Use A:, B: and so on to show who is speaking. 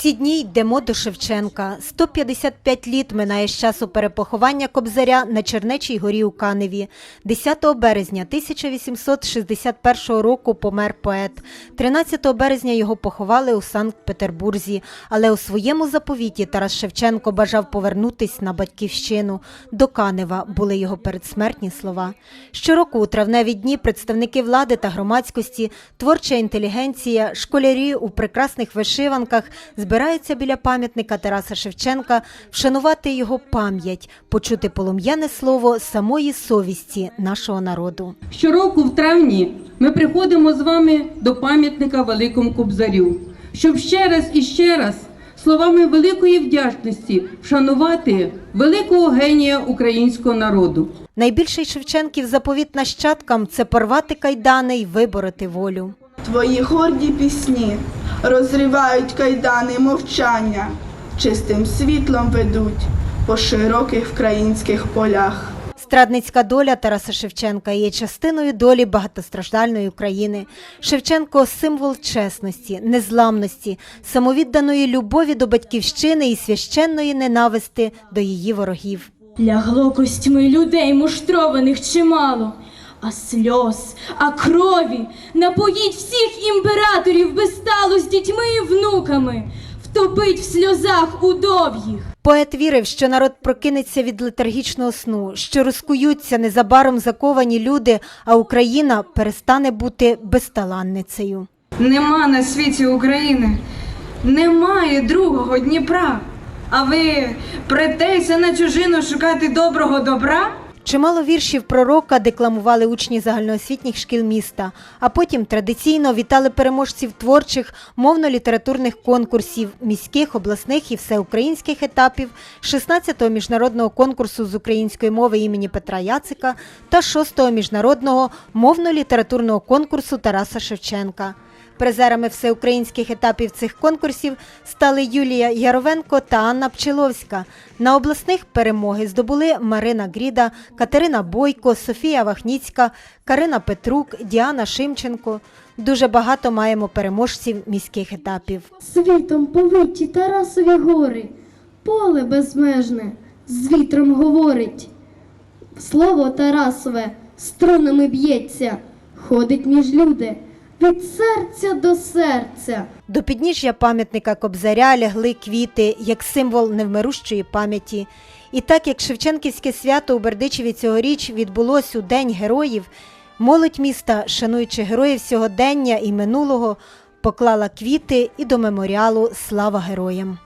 A: ці дні йдемо до Шевченка. 155 літ минає з часу перепоховання Кобзаря на Чернечій горі у Каневі. 10 березня 1861 року помер поет. 13 березня його поховали у Санкт-Петербурзі. Але у своєму заповіті Тарас Шевченко бажав повернутись на батьківщину. До Канева були його передсмертні слова. Щороку у травневі дні представники влади та громадськості, творча інтелігенція, школярі у прекрасних вишиванках збираються біля пам'ятника Тараса Шевченка вшанувати його пам'ять, почути полум'яне слово самої совісті нашого народу.
B: Щороку в травні ми приходимо з вами до пам'ятника Великому Кобзарю, щоб ще раз і ще раз словами великої вдячності вшанувати великого генія українського народу.
A: Найбільший Шевченків заповіт нащадкам це порвати кайдани й вибороти волю.
C: Твої горді пісні розривають кайдани мовчання, чистим світлом ведуть по широких українських полях.
A: Страдницька доля Тараса Шевченка є частиною долі багатостраждальної України. Шевченко символ чесності, незламності, самовідданої любові до батьківщини і священної ненависти до її ворогів.
D: Лягло костьми людей муштрованих чимало, а сльоз, а крові напоїть всіх імператорів безстало з дітьми і внуками, втопить в сльозах удов'їх.
A: Поет вірив, що народ прокинеться від летаргічного сну, що розкуються незабаром заковані люди, а Україна перестане бути безталанницею.
E: Нема на світі України, немає другого Дніпра. А ви претеся на чужину шукати доброго добра?
A: Чимало віршів пророка декламували учні загальноосвітніх шкіл міста, а потім традиційно вітали переможців творчих мовно-літературних конкурсів, міських, обласних і всеукраїнських етапів 16-го міжнародного конкурсу з української мови імені Петра Яцика та 6-го міжнародного мовно-літературного конкурсу Тараса Шевченка. Призерами всеукраїнських етапів цих конкурсів стали Юлія Яровенко та Анна Пчеловська. На обласних перемоги здобули Марина Гріда, Катерина Бойко, Софія Вахніцька, Карина Петрук, Діана Шимченко. Дуже багато маємо переможців міських етапів.
F: Світом повиті Тарасові гори, поле безмежне з вітром говорить. Слово Тарасове струнами б'ється, ходить між люди від серця до серця.
A: До підніжжя пам'ятника Кобзаря лягли квіти як символ невмирущої пам'яті. І так як Шевченківське свято у Бердичеві цьогоріч відбулось у День героїв, молодь міста, шануючи героїв сьогодення і минулого, поклала квіти і до меморіалу Слава героям.